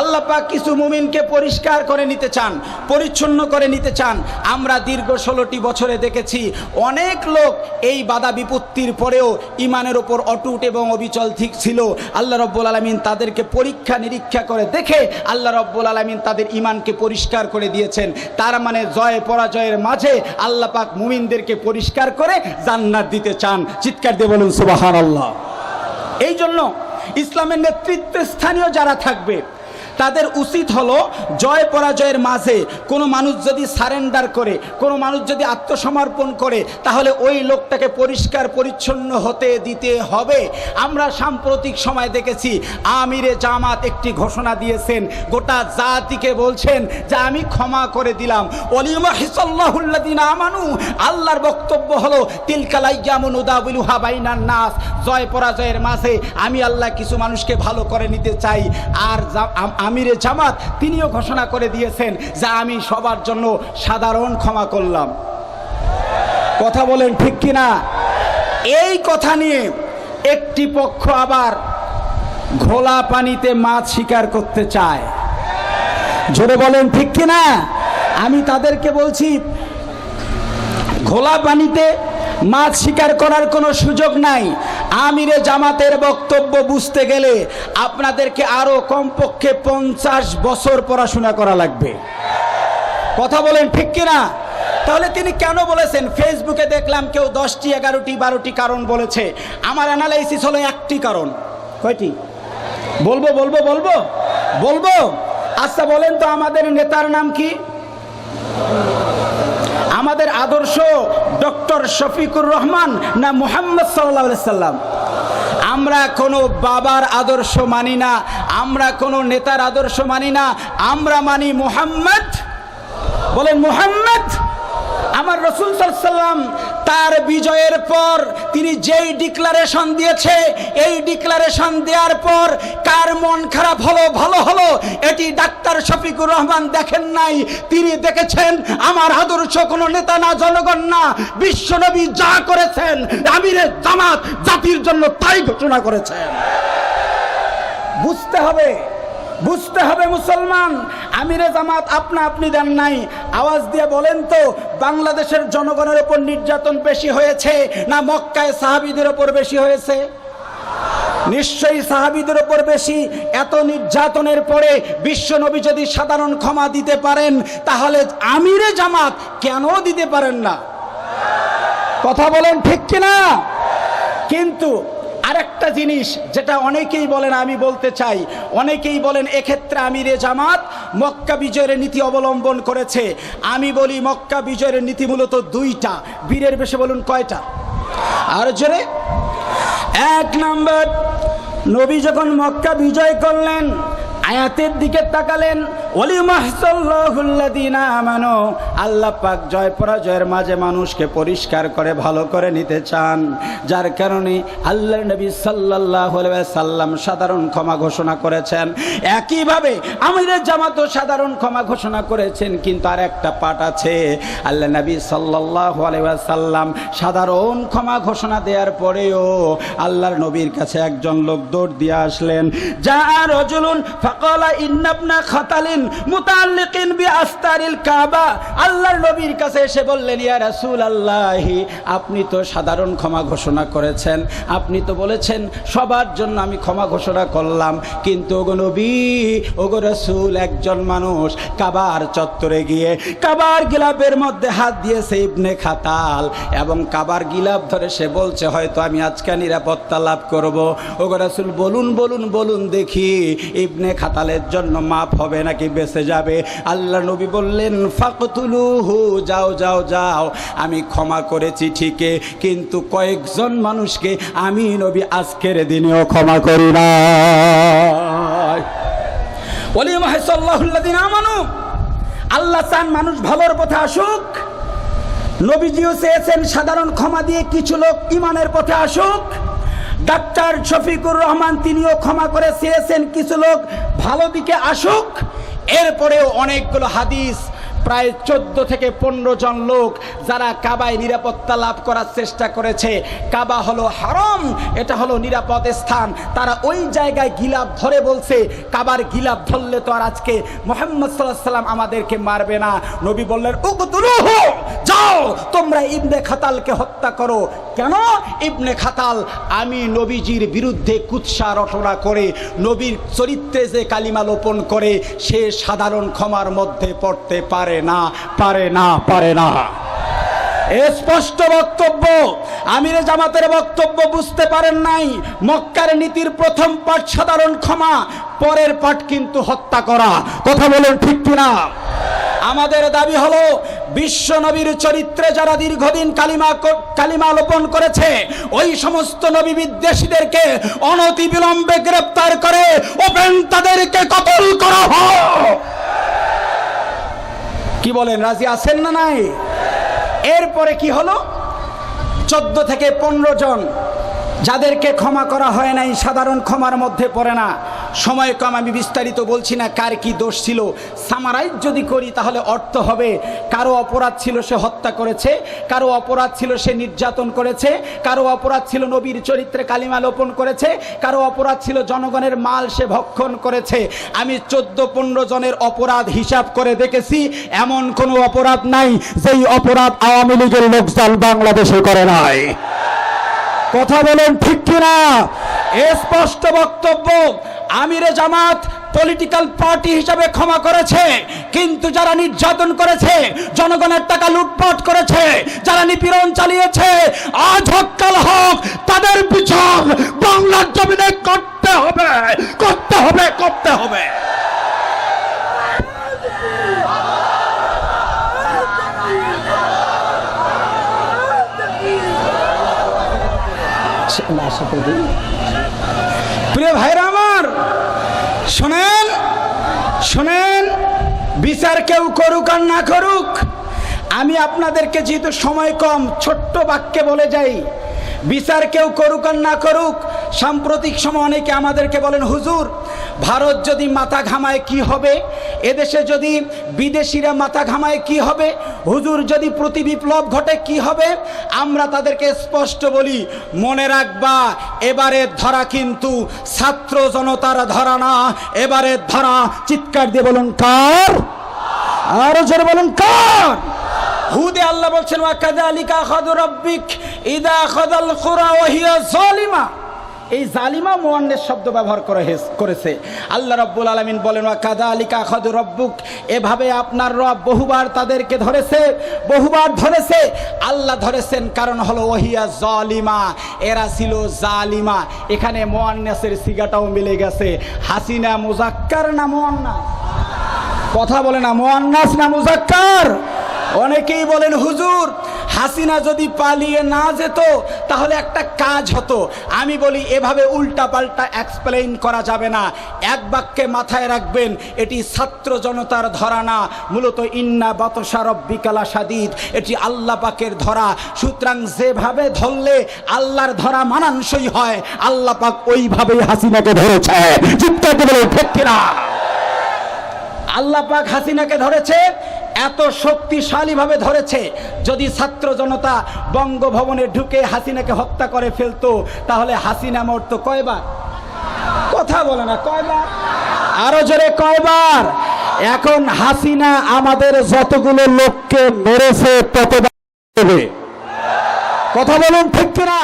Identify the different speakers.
Speaker 1: আল্লাহ পাক কিছু মুমিনকে পরিষ্কার করে নিতে চান, পরিচ্ছন্ন করে নিতে চান। আমরা দীর্ঘ ষোলোটি বছরে দেখেছি অনেক লোক এই বাধা বিপত্তির পরেও ইমানের ওপর অটুট এবং অবিচল ঠিক ছিল। আল্লাহ রব্বুল আলমিন তাদেরকে পরীক্ষা নিরীক্ষা করে দেখে আল্লাহ রব্বুল আলমিন তাদের ইমানকে পরিষ্কার করে দিয়েছেন। তার মানে জয় পরাজয়ের মাঝে আল্লাহ পাক মুমিনদেরকে পরিষ্কার করে জান্নাত দিতে চান। চিৎকার দিয়ে বলুন সুবাহান আল্লাহ এই জন্য ইসলামের নেতৃত্বে স্থানীয় যারা থাকবে তাদের উচিত হলো জয় পরাজয়ের মাঝে কোনো মানুষ যদি সারেন্ডার করে, কোনো মানুষ যদি আত্মসমর্পণ করে, তাহলে ওই লোকটাকে পরিষ্কার, পরিচ্ছন্ন হতে দিতে হবে। আমরা সাম্প্রতিক সময় দেখেছি, আমিরে জামাত একটি ঘোষণা দিয়েছেন, গোটা জাতিকে বলছেন যে আমি ক্ষমা করে দিলাম। অলিমা হিসাল্লাহুল্লাদিন আমানু, আল্লাহর বক্তব্য হলো তিলকালাইয়ামুন উদাবুলুহা বাইনান নাস। জয় পরাজয়ের মাঝে আমি আল্লাহ কিছু মানুষকে ভালো করে নিতে চাই। আর আমিরে জামাত তিনিও ঘোষণা করে দিয়েছেন যে আমি সবার জন্য সাধারণ ক্ষমা করলাম। কথা বলেন ঠিক কিনা? এই কথা নিয়ে একটি পক্ষ আবার ঘোলা পানিতে মাছ শিকার করতে চায়। জোরে বলেন ঠিক কিনা? আমি তাদেরকে বলছি, ঘোলা পানিতে মাছ শিকার করার কোনো সুযোগ নাই। আমিরে জামাতের বক্তব্য বুঝতে গেলে আপনাদেরকে আরও কমপক্ষে পঞ্চাশ বছর পড়াশোনা করা লাগবে। কথা বলেন ঠিক কিনা? তাহলে তিনি কেন বলেছেন? ফেসবুকে দেখলাম কেউ দশটি, এগারোটি, বারোটি কারণ বলেছে। আমার অ্যানালাইসিস হলো একটি কারণ। কয়টি? বলব বলব বলব? বলব? আচ্ছা বলেন তো, আমাদের নেতার নাম কি? আমাদের আদর্শ ডক্টর শফিকুর রহমান না মুহাম্মদ সাল্লাহ সাল্লাম? আমরা কোনো বাবার আদর্শ মানি না, আমরা কোনো নেতার আদর্শ মানি না, আমরা মানি মুহাম্মদ। বলেন মুহাম্মদ। আমার রসুল সাল্লাম তার বিজয়ের পর তিনি যেই ডিক্লারেশন দিয়েছে, এই ডিক্লারেশন দেওয়ার পর কার মন খারাপ হলো, ভালো হলো, এটি ডাক্তার শফিকুর রহমান দেখেন নাই। তিনি দেখেছেন, আমার আদর্শ কোনো নেতা না, জনগণ না, বিশ্বনবী যা করেছেন আমিরের জামাত জাতির জন্য তাই ঘোষণা করেছেন। বুঝতে হবে বুঝতে হবে মুসলমান, আমিরে জামাত আপনা আপনি দেন নাই। আওয়াজ দিয়ে বলেন তো, বাংলাদেশের জনগণের ওপর নির্যাতন বেশি হয়েছে না মক্কায় সাহাবিদের ওপর বেশি হয়েছে? নিশ্চয়ই সাহাবিদের ওপর বেশি। এত নির্যাতনের পরে বিশ্বনবী যদি সাধারণ ক্ষমা দিতে পারেন, তাহলে আমিরে জামাত কেন দিতে পারেন না? কথা বলেন ঠিক কিনা? কিন্তু আরেকটা জিনিস যেটা অনেকেই বলেন, আমি বলতে চাই। অনেকেই বলেন, এক্ষেত্রে আমি রে জামাত মক্কা বিজয়ের নীতি অবলম্বন করেছে। আমি বলি মক্কা বিজয়ের নীতি মূলত দুইটা। বীরের বেশে বলুন কয়টা? আর জোরে। এক নম্বর, নবী যখন মক্কা বিজয় করলেন, আয়াতের দিকে তাকালেন আল্লাহ পাক জয় পরাজয়ের মাঝে মানুষকে পরিষ্কার করে, ভালো করে নিতে চান। যার কারণে আল্লাহ নবী সাল্লাহ সাল্লাম সাধারণ ক্ষমা ঘোষণা করেছেন। একইভাবে আমিরের জামাতও সাধারণ ক্ষমা ঘোষণা করেছেন, কিন্তু আর একটা পাঠ আছে। আল্লাহ নবী সাল্লাহ সাল্লাম সাধারণ ক্ষমা ঘোষণা দেওয়ার পরেও আল্লাহর নবীর কাছে একজন লোক দৌড় দিয়ে আসলেন। যা রজুলুন ফাকালা ইন্নাবনা খাতালিন আপনি তো সাধারণ ক্ষমা ঘোষণা করেছেন। আপনি তো বলেছেন, সবার জন্য আমি ক্ষমা ঘোষণা করলাম। কিন্তু ওগো নবী, ওগো রাসূল একজন মানুষ কাবার চত্বরে গিয়ে কাবার গিলাপের মধ্যে হাত দিয়েছে ইবনে খাতাল এবং কাবার গিলাপ ধরে সে বলছে, হয়তো আমি আজকে নিরাপত্তা লাভ করব। ওগো রাসূল বলুন বলুন বলুন দেখি, ইবনে খাতালের জন্য মাপ হবে নাকি বেঁচে যাবে। আল্লাহ নবী বললেন, ফাকতুলুহু, যাও যাও যাও। আমি ক্ষমা করেছি ঠিকই, কিন্তু কয়েকজন মানুষকে আমি নবী আজকের দিনেও ক্ষমা করি না আল্লাহ চান মানুষ ভালোর পথে আসুক। নবীজিও চেয়েছেন সাধারণ ক্ষমা দিয়ে কিছু লোক ইমানের পথে আসুক। ডাক্তার শফিকুর রহমান তিনিও ক্ষমা করে চেয়েছেন কিছু লোক ভালো দিকে আসুক। এরপরেও অনেকগুলো হাদিস, প্রায় চোদ্দ থেকে পনেরো জন লোক যারা কাবায় নিরাপত্তা লাভ করার চেষ্টা করেছে। কাবা হলো হারম, এটা হলো নিরাপদ স্থান। তারা ওই জায়গায় গিলাপ ধরে বলছে, কাবার গিলাপ ধরলে তো আর আজকে মোহাম্মদ সাল্লাহ সাল্লাম আমাদেরকে মারবে না। নবী বললেন, উকতুলুহু যাও তোমরা ইবনে খাতালকে হত্যা করো। কেন? ইবনে খাতাল আমি নবীজির বিরুদ্ধে কুৎসা রটনা করে, নবীর চরিত্রে যে কালিমা লোপন করে, সে সাধারণ ক্ষমার মধ্যে পড়তে পারে না পারে না পারে না। স্পষ্ট বক্তব্য। আমিরে জামাতের বক্তব্য বুঝতে পারেন নাই। মক্কার নীতির প্রথম পাঠ সাধারণ ক্ষমা, পরের পাঠ কিন্তু হত্যা করা। কথা বলেন ঠিক কিনা? আমাদের দাবি হলো, বিশ্ব নবীর চরিত্রে যারা দীর্ঘদিন কালিমা কালিমা লোপন করেছে, ওই সমস্ত নবী বিদ্বেষীদেরকে অনতি বিলম্বে গ্রেপ্তার করে ওপেন তাদেরকে কতল করা হোক। কি বলেন, রাজি আছেন না নাই? এরপরে কি হলো? চোদ্দ থেকে পনেরো জন, যাদেরকে ক্ষমা করা হয় নাই, সাধারণ ক্ষমার মধ্যে পড়ে না সময় কম, আমি বিস্তারিত বলছি না কার কি দোষ ছিল। সামারাইজ যদি করি, তাহলে অর্থ হবে। কারও অপরাধ ছিল সে হত্যা করেছে, কারও অপরাধ ছিল সে নির্যাতন করেছে, কারও অপরাধ ছিল নবীর চরিত্রে কালিমা লোপন করেছে, কারও অপরাধ ছিল জনগণের মাল সে ভক্ষণ করেছে। আমি চোদ্দ পনেরো জনের অপরাধ হিসাব করে দেখেছি, এমন কোনো অপরাধ নাই যেই অপরাধ আওয়ামী লীগের লোকজন বাংলাদেশে করে নাই। কথা বলেন ঠিক কিনা? স্পষ্ট বক্তব্য আমিরে জামাত পলিটিক্যাল পার্টি হিসাবে ক্ষমা করেছে কিন্তু যারা নির্যাতন করেছে জনগণের টাকা লুটপাট করেছে যারা নিপীড়ন চালিয়েছে আজ হোক কাল হোক তাদের বিচার বাংলার জমিনে করতে হবে করতে হবে করতে হবে। প্রিয় ভাইরা আমার শোনেন শোনেন, বিচার কেউ করুক আর না করুক, আমি আপনাদেরকে যেহেতু সময় কম, ছোট্ট বাক্যে বলে যাই, বিচার কেউ করুক আর না করুক, সাম্প্রতিক সময় অনেকে আমাদেরকে বলেন, হুজুর, ভারত যদি মাথা ঘামায় কি হবে? এদেশে যদি বিদেশিরা মাথা ঘামায় কি হবে? হুজুর, যদি প্রতি বিপ্লব ঘটে, কি হবে? আমরা তাদেরকে স্পষ্ট বলি, মনে রাখবা এবারের ধরা কিন্তু ছাত্র জনতার ধরা না এবারের ধরা চিৎকার দিয়ে বলুন, কার? আরও জোরে বলুন, কার? হুদে আল্লাহ বলছেন, ওয়া কাযালিকা আখাযু রাব্বিক, ইদা আখাযাল কুরা ওয়া হিয়া যালিমা। এই জালিমা মোয়ান্নের শব্দ ব্যবহার করে করেছে। আল্লাহ রব্বুল আলমিন বলেন ওয়া কাদালিকা খাদু রব্বুক। এভাবে আপনার রব বহুবার তাদেরকে ধরেছে, বহুবার ধরেছে। আল্লাহ ধরেছেন কারণ হলো, ওহিয়া জালিমা। এরা ছিল জালিমা। এখানে মোয়ান্নাসের সিগাটাও মিলে গেছে। হাসিনা মুজাক্কার না মোয়ান্নাস? কথা বলে না, মোয়ান্নাস না মুজাক্কার? অনেকেই বলেন, হুজুর, হাসিনা যদি পালিয়ে না যেত, তাহলে একটা কাজ হতো। আমি বলি, এভাবে উল্টা পাল্টা এক্সপ্লেইন করা যাবে না। এক বাক্যে মাথায় রাখবেন, এটি ছাত্র জনতার ধরা না। মূলত, ইন্না বাতসা রব্বিকালা সাদিদ এটি আল্লাহ পাকের ধরা। সুতরাং, যেভাবে ধরলে আল্লাহর ধরা মানানসই হয়, আল্লাহ পাক ওইভাবেই হাসিনাকে ধরেছে। চিৎকার আল্লাহ পাক হাসিনাকে ধরেছে, এত শক্তিশালীভাবে ধরেছে, যদি ছাত্র জনতা বঙ্গভবনে ঢুকে হাসিনাকে হত্যা করে ফেলতো, তাহলে হাসিনা মরতো কয়বার? কথা বলে না, কয়বার? আরও জোরে কয়বার? এখন হাসিনা আমাদের যতগুলো লোককে মেরেছে, ততবার কথা বলুন ঠিক কিনা?